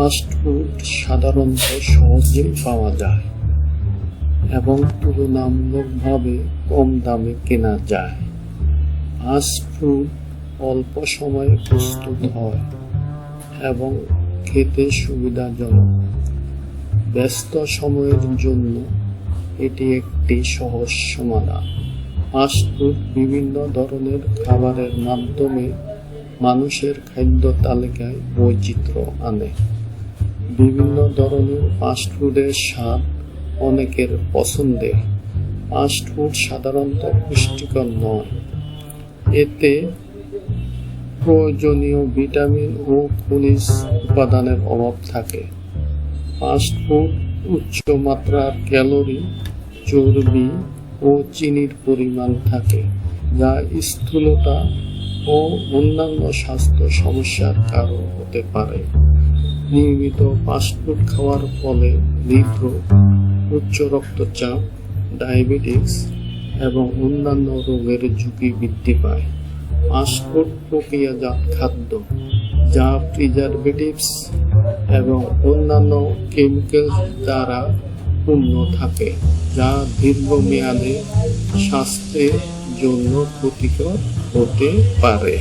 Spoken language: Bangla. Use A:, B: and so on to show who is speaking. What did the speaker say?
A: ফাস্ট ফুড সাধারণত সহজেই পাওয়া যায় এবং তুলনামূলকভাবে কম দামে কেনা যায়। ফাস্ট ফুড অল্প সময়ে প্রস্তুত হয় এবং খেতে সুবিধাজনক। ব্যস্ত সময়ের জন্য এটি একটি সহজ সমাধান। ফাস্ট ফুড বিভিন্ন ধরনের খাবারের মাধ্যমে মানুষের খাদ্য তালিকায় বৈচিত্র্য আনে। বিভিন্ন ধরনের ফাস্ট ফুডের স্বাদ অনেকের পছন্দের। ফাস্ট ফুড সাধারণত পুষ্টিকর নয়। এতে প্রয়োজনীয় ভিটামিন ও খনিজ উপাদানের অভাব থাকে। ফাস্ট ফুড উচ্চ মাত্রার ক্যালোরি, চর্বি ও চিনির পরিমাণ থাকে, যা স্থূলতা ও অন্যান্য স্বাস্থ্য সমস্যার কারণ হতে পারে। নিয়মিত ফাস্টফুড খাওয়ার ফলে হৃদরোগ উচ্চ রক্তচাপ, ডায়াবেটিস এবং অন্যান্য রোগের ঝুঁকি বৃদ্ধি পায়। ফাস্টফুড প্রক্রিয়াজাত খাদ্য, যা প্রিজারভেটিভস এবং অন্যান্য কেমিক্যাল দ্বারা পূর্ণ থাকে, যা দীর্ঘমেয়াদে স্বাস্থ্যের জন্য ক্ষতিকর হতে পারে।